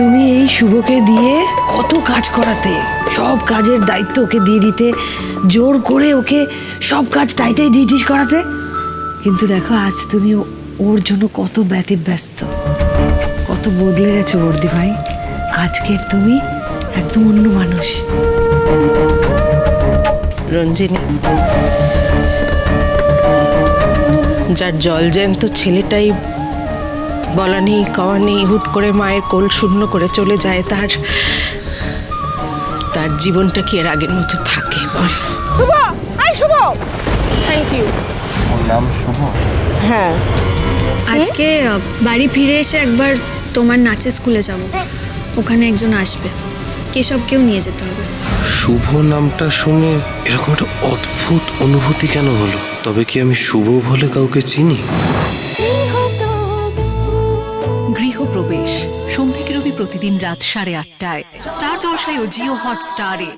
তুমি এই শুভকে দিয়ে কত কাজ করাতে? সব কাজের দায়িত্ব ওকে দিয়ে দিতে, জোর করে ওকে সব কাজ টাইটাই ডিটিস করাতে? কিন্তু দেখো, আজ তুমি ওর জন্য কত ব্যতিব্যস্ত কত বদলে গেছো বর্দি ভাই। আজকের তুমি একদম অন্য মানুষ। রঞ্জিনী, যার জল জ্যান্ত ছেলেটাই বলা নেই কওয়া নেই হুট করে মায়ের কোল শূন্য করে চলে যায় তার। তার জীবনটা কি এর আগের মতো থাকে বল। শুভ আই শুভ। থ্যাংক ইউ ওর নাম শুভ? হ্যাঁ। আজকে বাড়ি ফিরে এসে একবার তোমার নাচের স্কুলে যাব। ওখানে একজন আসবে। কেশবকেও নিয়ে যেতে হবে। শুভ নামটা শুনে এরকম একটা অদ্ভুত অনুভূতি কেন হলো? তবে কি আমি শুভ বলে কাউকে চিনি? প্রতিদিন রাত সাড়ে আটটায়। স্টার জলসায় ও জিও হটস্টারে